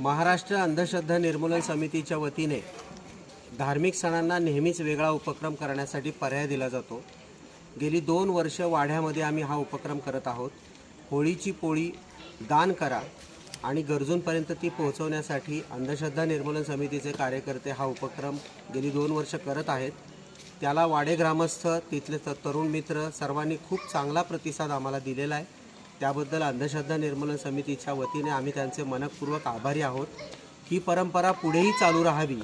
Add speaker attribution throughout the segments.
Speaker 1: महाराष्ट्र अंधश्रद्धा निर्मूलन समितीच्या वतीने धार्मिक सणांना नेहमीच वेगळा उपक्रम करण्यासाठी पर्याय दिला जातो. गेली दोन वर्ष वाड्यामध्ये आम्ही हा उपक्रम करत आहोत. होळीची पोळी दान करा आणि गरजूंपर्यंत ती पोहोचवण्यासाठी अंधश्रद्धा निर्मूलन समितीचे कार्यकर्ते हा उपक्रम गेली दोन वर्ष करत आहेत. त्याला वाडे ग्रामस्थ तिथले तरुण मित्र सर्वांनी खूप चांगला प्रतिसाद आम्हाला दिलेला आहे. त्याबद्दल अंधश्रद्धा निर्मूलन समितीच्या वतीने आम्ही त्यांचे मनपूर्वक आभारी आहोत. ही परंपरा पुढेही चालू राहावी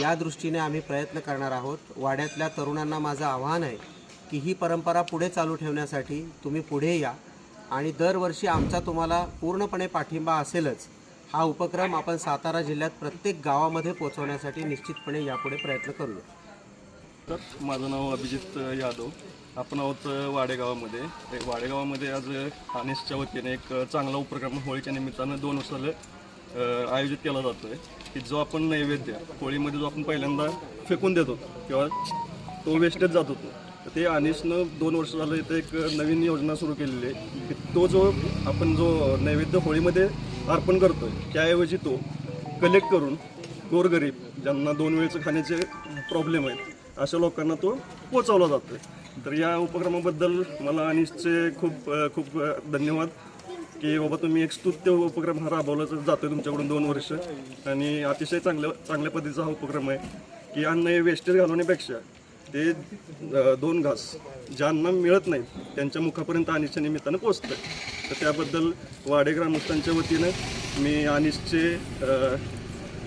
Speaker 1: या दृष्टीने आम्ही प्रयत्न करणार आहोत. वाड्यातल्या तरुणांना माझं आव्हान आहे की ही परंपरा पुढे चालू ठेवण्यासाठी तुम्ही पुढे या आणि दरवर्षी आमचा तुम्हाला पूर्णपणे पाठिंबा असेलच हा उपक्रम आपण सातारा जिल्ह्यात प्रत्येक गावामध्ये पोहोचवण्यासाठी निश्चितपणे यापुढे प्रयत्न करूया.
Speaker 2: तर माझं नाव अभिजित यादव. आपण आहोत वाडेगावामध्ये. वाडेगावामध्ये आज अनिसच्या वतीने एक चांगला उपक्रम होळीच्या निमित्तानं दोन वर्षाला आयोजित केला जातो आहे की जो आपण नैवेद्य होळीमध्ये जो आपण पहिल्यांदा फेकून देत होतो किंवा तो वेस्टेज जात होतो तर ते आनिसनं दोन वर्ष झालं इथे एक नवीन योजना सुरू केलेली आहे की तो जो आपण जो नैवेद्य होळीमध्ये अर्पण करतो आहे त्याऐवजी तो कलेक्ट करून गोरगरीब ज्यांना दोन वेळचं खाण्याचे प्रॉब्लेम आहेत अशा लोकांना तो पोचवला जातो तर या उपक्रमाबद्दल मला अनिशचे खूप खूप धन्यवाद की बाबा तुम्ही एक स्तुत्य उपक्रम हा राबवला जातो तुमच्याकडून दोन वर्ष. आणि अतिशय चांगल्या चांगल्या पद्धतीचा हा उपक्रम आहे की अन्न हे वेस्टेज घालवण्यापेक्षा ते दोन घास ज्यांना मिळत नाही त्यांच्या मुखापर्यंत अनिशच्या निमित्तानं पोचतं तर त्याबद्दल वाडे ग्रामस्थांच्या वतीनं मी अनिशचे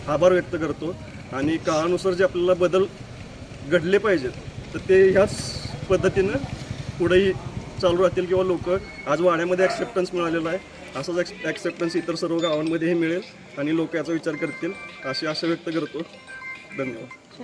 Speaker 2: आभार व्यक्त करतो. आणि काळानुसार जे आपल्याला बदल घडले पाहिजेत. तर ते ह्याच पद्धतीनं पुढेही चालू राहतील किंवा लोक आज वाड्यामध्ये ॲक्सेप्टन्स मिळालेला आहे. असाच ॲक्सेप्टन्स इतर सर्व गावांमध्येही मिळेल आणि लोक याचा विचार करतील अशी आशा व्यक्त करतो. धन्यवाद.